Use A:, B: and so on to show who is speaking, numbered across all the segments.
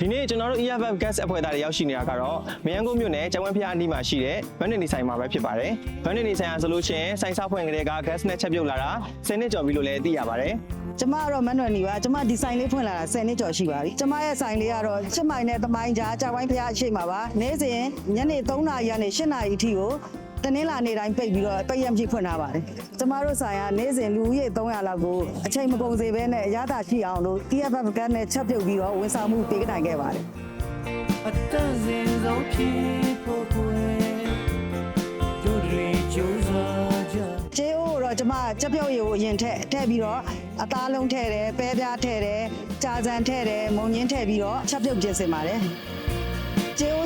A: ဒီနေ့ကျွန်တော်တို့ EFF Gas အဖွဲ့သားတွေရောက်ရှိနေတာကတော့မယန်းကုန်းမြို့နယ်ကျောင်းဝင်းဖျားအနီးမှာရှိတဲ့ဗန်းနေနေဆိုင်မှာပဲဖြစ်ပါတယ်။ဗန်းနေနေဆိုင်ဟာဆိုလို့ရှိရင်ဆိုင်စားဖွင့်ကလေးက gas နဲ့ချက်ပြုတ်လာတာ10နှစ်ကျော်ပြီလို့လည်းသိရပါတယ်။
B: ကျမကတော့မန်နွယ်နေပါကျမဒီဆိုင်လေးဖွင့်လာတာ10နှစ်ကျော်ရှိပါပြီကျမရဲ့ဆိုင်လေးကတော့ချစ်မိုင်နဲ့တမိုင်းကြားကျောင်းဝင်းဖျားအရှိမှာပါနေ့စဉ်ညနေ3:00နာရီကနေ8:00နာရီအထိကို တနင်္လာနေ့တိုင်းပိတ်ပြီးတော့ပိတ်ရမဖြစ်ဖွင့်ထားပါတယ်ကျမတို့ဆိုင်ကနေ့စဉ်လူဦးရေ300လောက်ကိုအချိန်မကုန်စေဘဲနဲ့အရသာရှိအောင်လို့ TFF ကနဲ့ချက်ပြုတ်ပြီးတော့ဝန်ဆောင်မှုပေးနိုင်ခဲ့ပါတယ်
C: အတန်စင်ဆုံးဖြစ်ဖို့ကွယ်တို့တွေကြိုးစားကြ
B: ကျေးအိုးတော့ကျမချက်ပြုတ်ရည်ကိုအရင်ထည့်ထည့်ပြီးတော့အသားလုံးထည့်တယ်ပဲပြားထည့်တယ်ကြာစံထည့်တယ်မုံညင်းထည့်ပြီးတော့ချက်ပြုတ်ပြင်ဆင်ပါတယ်ကျေးအိုး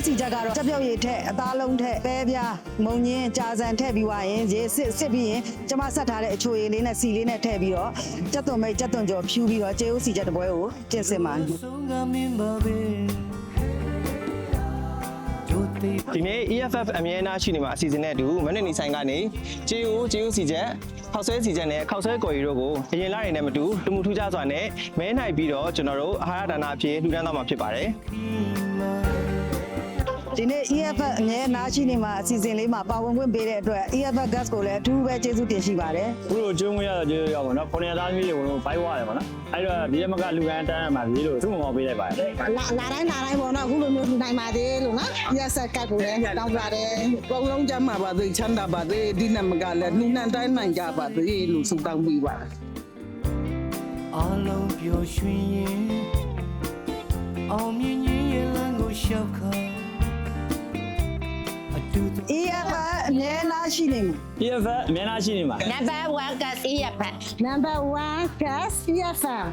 B: စီချက်ကတော့ချက်ပြုတ်ရည်ထည့်အသားလုံးထည့်ပဲပြားမုံညင်းကြာစံထည့်ပြီးွားရင်ရေစစ်စစ်ပြီးရင်ကျမဆက်ထားတဲ့အချိုရည်လေးနဲ့စီလေးနဲ့ထည့်ပြီးတော့ကြက်သွန်မိတ်ကြက်သွန်ကြော်ဖြူပြီးတော့ကျေးအိုးစီချက်တစ်ပွဲကိုပြင်ဆင်ပါတယ်
C: ဆုံးကမင်းပါပဲတို့တေး
A: ဒီနေ့ EFF အမြဲတမ်းရှိနေမှာအစီအစဉ်နဲ့အတူမန္တလေးဆိုင်ကနေဂျီယိုဂျီယိုစီချက်ခောက်ဆွဲစီချက်နဲ့ခောက်ဆွဲကော်ရီတို့ကိုအရင်လတွေနဲ့မတူတမှုထူးခြားစွာနဲ့မဲနိုင်ပြီးတော့ကျွန်တော်တို့အာဟာရဒါနအဖြစ်လှူဒန်းသွားမှာဖြစ်ပါတယ်
B: ဒီနေ့ EFF အမြဲနားရှိနေမှာအစီအစဉ်လေးမှာပါဝင်ခွင့်ပေးတဲ့အတွက် EFF gas ကိုလည်းအထူးပဲကျေးဇူးတင်ရှိပါတယ်
D: အခုလိုကျုံးဝင်ရတော့ကျေးဇူးရောက်ပါတော့ခုနှစ်သားသမီးတွေကိုဘိုက်ဝရတယ်ပေါ့နော်အဲ့တော့ဒီရမကလူကန်တန်းရမှာပြေးလို့သူ့မောင်ပေးလိုက်ပါတယ်
E: လာလာတိုင်းလာတိုင်းပေါ့နော်အခုလိုမျိုးလူနိုင်ပါသေးလို့နော်ရက်ဆက်ကတ်ကိုလည်းတောင်းပါတယ်
F: ကောင်းလုံးကြမ်းမှာပါသေးချမ်းသာပါသေးဒီနမကလည်းနှူနှန်တိုင်းနိုင်ကြပါသေးလို့ဆုတောင်းပြီးပါ
C: အလုံးပျော်ရွှင်ရင်အောင်မြင်ရင်ရလန်းကိုရှောက်ခါ အတူတူ
B: EFF အမြဲနားရှိနေမှာ
D: PF အများအားရှိနေမှာ
G: Number one gas EFF.
E: number 1 gas CFM